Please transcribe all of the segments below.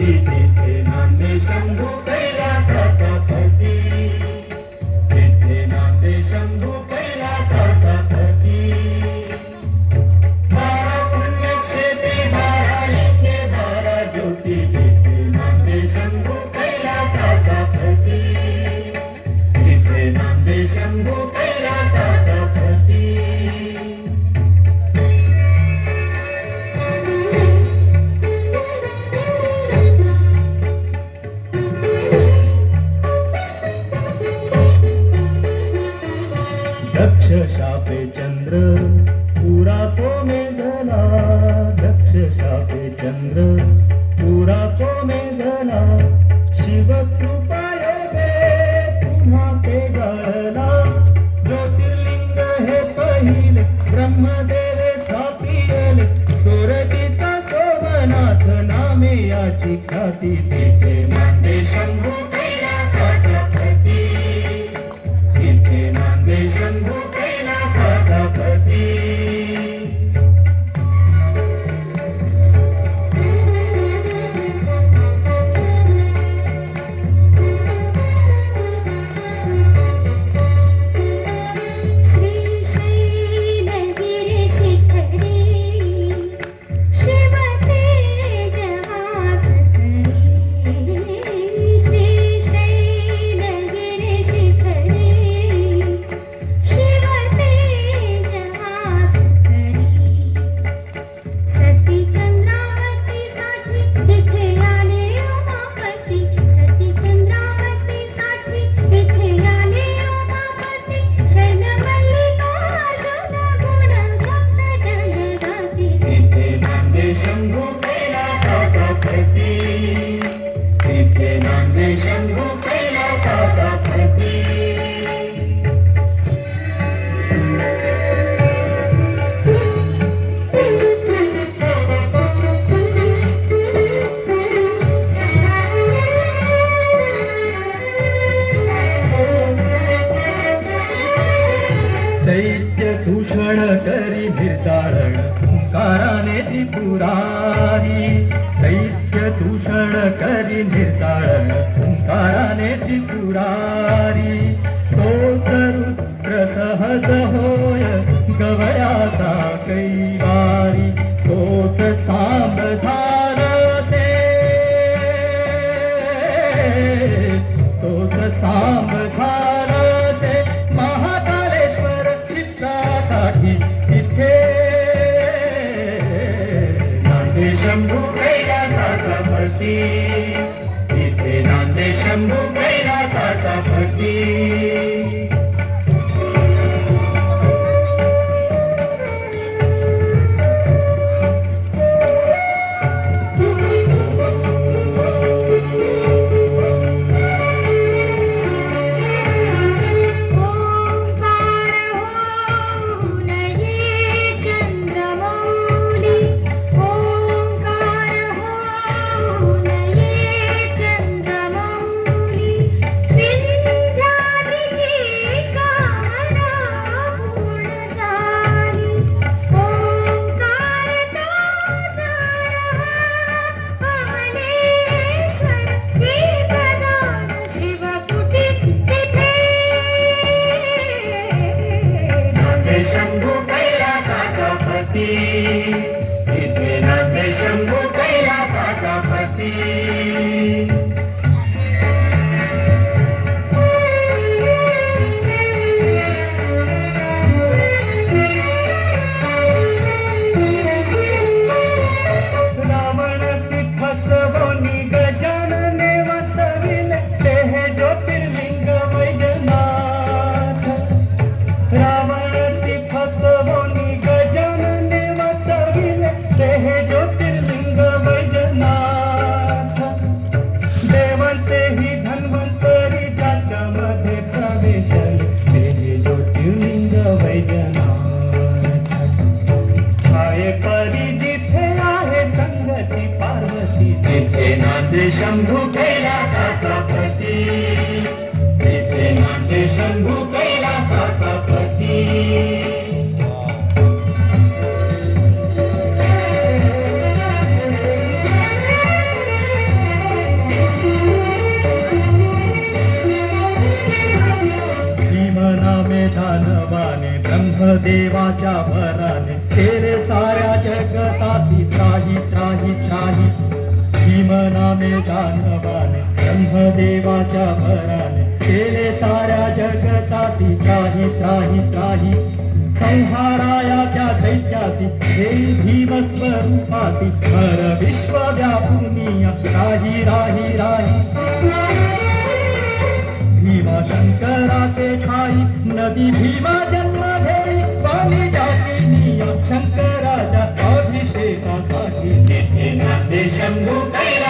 Thank you. ti. ती निर्ताळ ओंकाराने ती तुरारी तोच रुद्र सहज होय गवयाचा कैवारी. तोच सांब धारते तोच सांब धारते महाकालेश्वर चित्रासाठी तेही धन्वंतरी ज्याच्यामध्ये प्रवेशन तेही ज्योतिर्लिंग वैजनाथ छाये परी जिथे आहे संगती पार्वती. तिथे नाते शंभू देवाच्या भराने तेरे साऱ्या जगताती त्राही त्राही त्राही भीमनामे दानवाने ब्रह्मदेवाच्या भराने तेरे साऱ्या जगताती त्राही त्राही त्राही संहाराया त्या दैत्यासी हे भीमस्वरूपाती हर विश्वव्यापुनिया राही राही राही. भीमा शंकराचे ठाई नदी भीमा जन माझ्या अभिषेकासाठी. सिद्धिनाथ शंभू कैला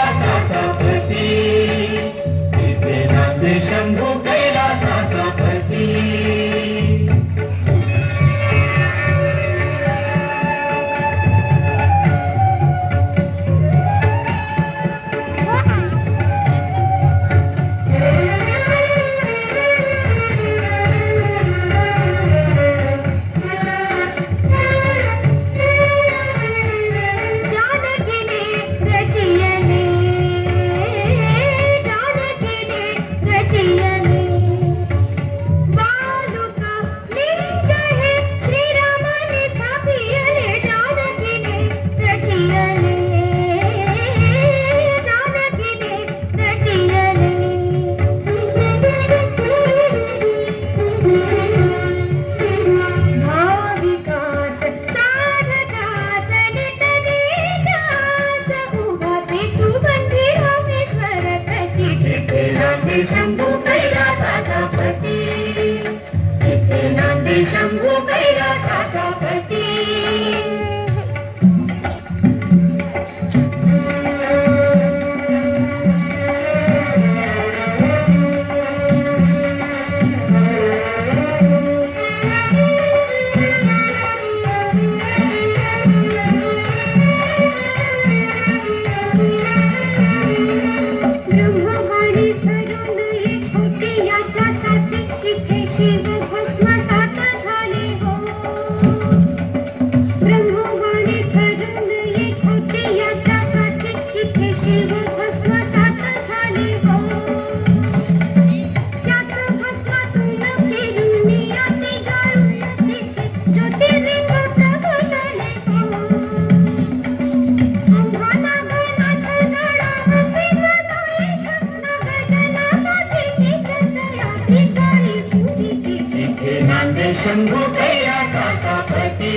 शंभू कैलासाचा पती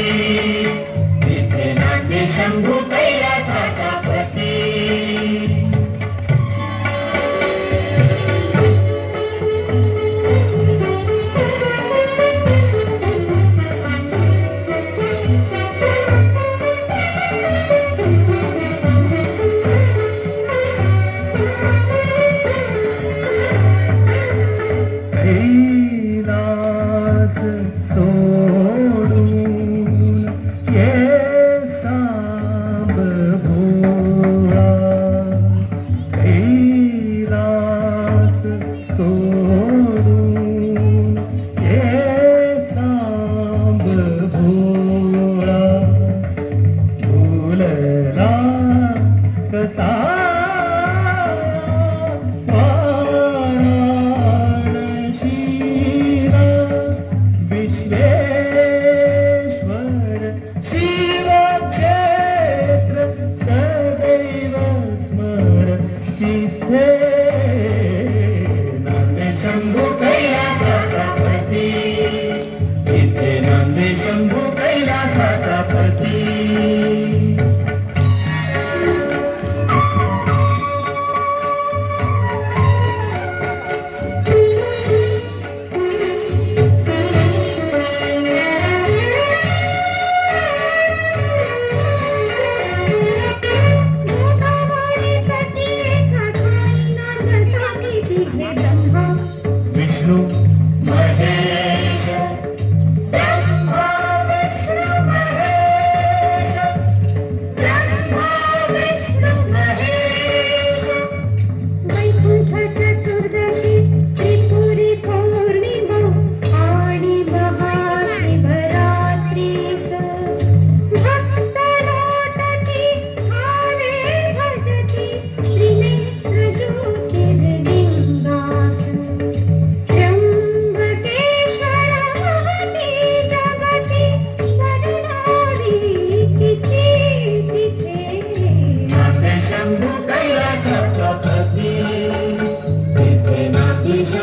विठ्ठलाचे शंभू Thank you.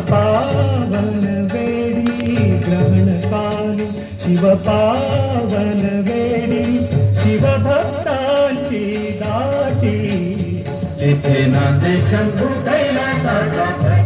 पावन वेडी ग्रहणकारी शिव पावन वेडी शिवभक्तांची दाटी. तिथे नांदे शंभू कैलासाचा